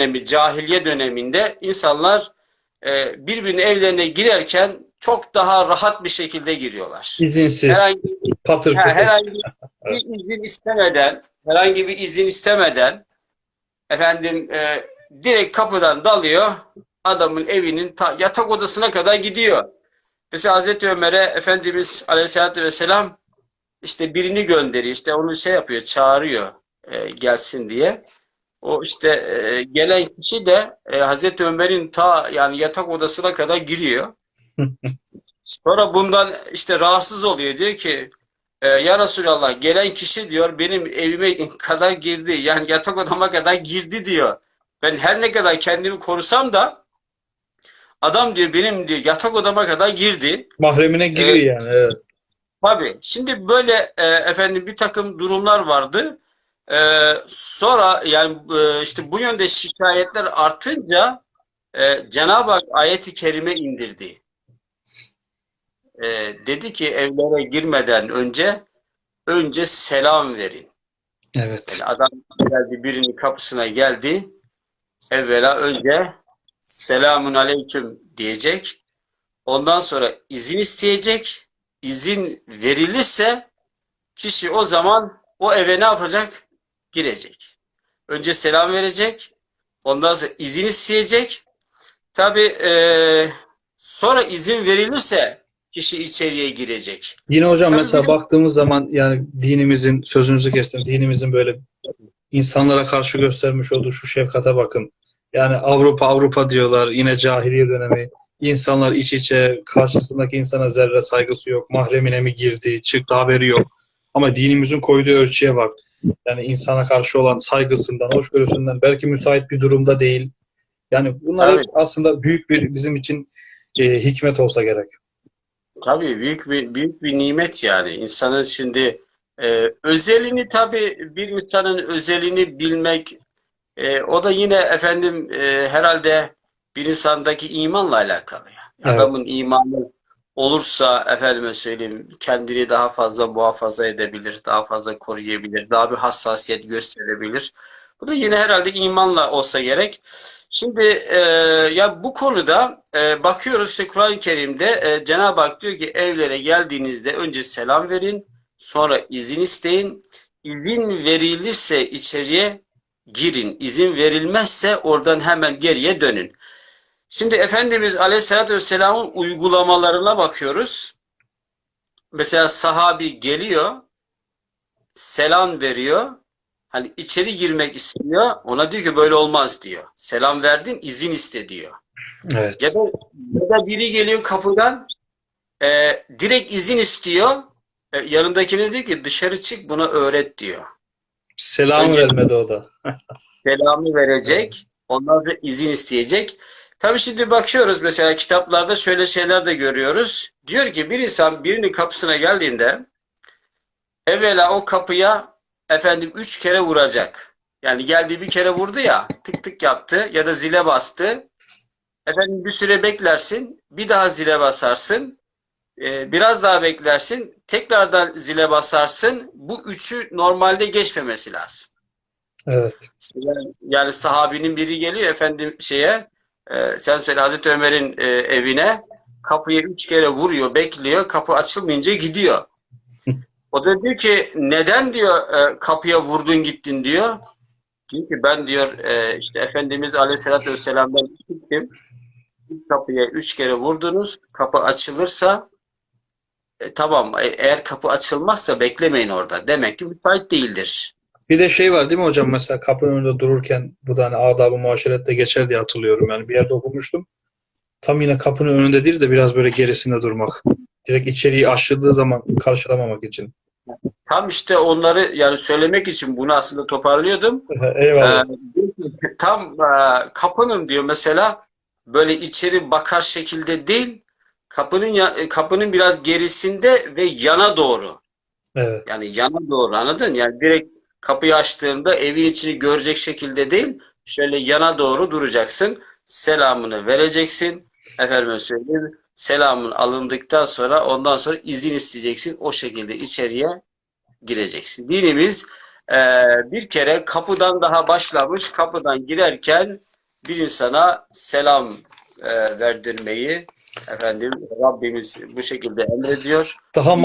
dönemi, cahiliye döneminde insanlar e, birbirinin evlerine girerken çok daha rahat bir şekilde giriyorlar. İzinsiz, Herhangi, patır kütür. herhangi bir izin istemeden, herhangi bir izin istemeden efendim e, direkt kapıdan dalıyor, adamın evinin ta- yatak odasına kadar gidiyor. Mesela Hazreti Ömer'e Efendimiz Aleyhisselatü Vesselam işte birini gönderiyor, işte onu şey yapıyor, çağırıyor e, gelsin diye. O işte e, gelen kişi de e, Hazreti Ömer'in ta yani yatak odasına kadar giriyor. Sonra bundan işte rahatsız oluyor. Diyor ki e, ya Resulallah gelen kişi diyor benim evime kadar girdi. Yani yatak odama kadar girdi diyor. Ben her ne kadar kendimi korusam da adam diyor benim diyor yatak odama kadar girdi. Mahremine giriyor Evet. yani. Evet. Tabii. Şimdi böyle e, efendim bir takım durumlar vardı. E, sonra yani e, işte bu yönde şikayetler artınca e, Cenab-ı Hak ayeti kerime indirdi. E, dedi ki evlere girmeden önce önce selam verin. Evet. Yani adam geldi birinin kapısına geldi. Evvela önce selamun aleyküm diyecek. Ondan sonra izin isteyecek. İzin verilirse kişi o zaman o eve ne yapacak? Girecek. Önce selam verecek. Ondan sonra izin isteyecek. Tabii eee, sonra izin verilirse kişi içeriye girecek. Yine hocam Tabii mesela de- baktığımız zaman yani dinimizin sözünüzü kestim. Dinimizin böyle insanlara karşı göstermiş olduğu şu şefkate bakın. Yani Avrupa Avrupa diyorlar. Yine cahiliye dönemi. İnsanlar iç içe karşısındaki insana zerre saygısı yok. Mahremine mi girdi, çıktı haberi yok. Ama dinimizin koyduğu ölçüye bak. Yani insana karşı olan saygısından, hoşgörüsünden belki müsait bir durumda değil. Yani bunlar hep aslında büyük bir bizim için e, hikmet olsa gerek. Tabii büyük bir büyük bir nimet yani insanın şimdi e, özelini tabii bir insanın özelini bilmek e, o da yine efendim e, herhalde bir insandaki imanla alakalı yani. Evet. Adamın imanı olursa efendime söyleyeyim kendini daha fazla muhafaza edebilir, daha fazla koruyabilir, daha bir hassasiyet gösterebilir. Bu da yine herhalde imanla olsa gerek. Şimdi e, ya bu konuda e, bakıyoruz işte Kur'an-ı Kerim'de e, Cenab-ı Hak diyor ki evlere geldiğinizde önce selam verin, sonra izin isteyin. İzin verilirse içeriye girin. İzin verilmezse oradan hemen geriye dönün. Şimdi Efendimiz Aleyhisselatü Vesselam'ın uygulamalarına bakıyoruz. Mesela sahabi geliyor, selam veriyor. Hani içeri girmek istiyor. Ona diyor ki böyle olmaz diyor. Selam verdin, izin iste diyor. Evet. Ya da, ya da biri geliyor kapıdan e, direkt izin istiyor. E, yanındakine diyor ki dışarı çık buna öğret diyor. Selam Önce- vermedi o da. Selamı verecek. Ondan sonra izin isteyecek. Tabii şimdi bakıyoruz mesela kitaplarda şöyle şeyler de görüyoruz. Diyor ki bir insan birinin kapısına geldiğinde evvela o kapıya efendim üç kere vuracak. Yani geldiği bir kere vurdu ya tık tık yaptı ya da zile bastı. Efendim bir süre beklersin. Bir daha zile basarsın. Ee, biraz daha beklersin. Tekrardan zile basarsın. Bu üçü normalde geçmemesi lazım. Evet. Yani, yani sahabinin biri geliyor efendim şeye e, sen söyle Hazreti Ömer'in e, evine kapıyı üç kere vuruyor bekliyor kapı açılmayınca gidiyor. O da diyor ki neden diyor e, kapıya vurdun gittin diyor. Ki ben diyor e, işte Efendimiz Aleyhisselatü Vesselam'dan gittim. Kapıya üç kere vurdunuz. Kapı açılırsa e, tamam e, eğer kapı açılmazsa beklemeyin orada. Demek ki müsait değildir. Bir de şey var değil mi hocam mesela kapının önünde dururken bu da hani adab-ı muaşerette geçer diye hatırlıyorum yani bir yerde okumuştum. Tam yine kapının önünde değil de biraz böyle gerisinde durmak. Direkt içeriği aşıldığı zaman karşılamamak için. Tam işte onları yani söylemek için bunu aslında toparlıyordum. Eyvallah. Ee, tam e, kapının diyor mesela böyle içeri bakar şekilde değil kapının ya- e, kapının biraz gerisinde ve yana doğru. Evet. Yani yana doğru anladın? Yani direkt kapıyı açtığında evin içini görecek şekilde değil şöyle yana doğru duracaksın. Selamını vereceksin. Efendime söyleyeyim. Selamın alındıktan sonra ondan sonra izin isteyeceksin. O şekilde içeriye gireceksin. Dinimiz e, bir kere kapıdan daha başlamış. Kapıdan girerken bir insana selam e, verdirmeyi efendim Rabbimiz bu şekilde emrediyor. Daha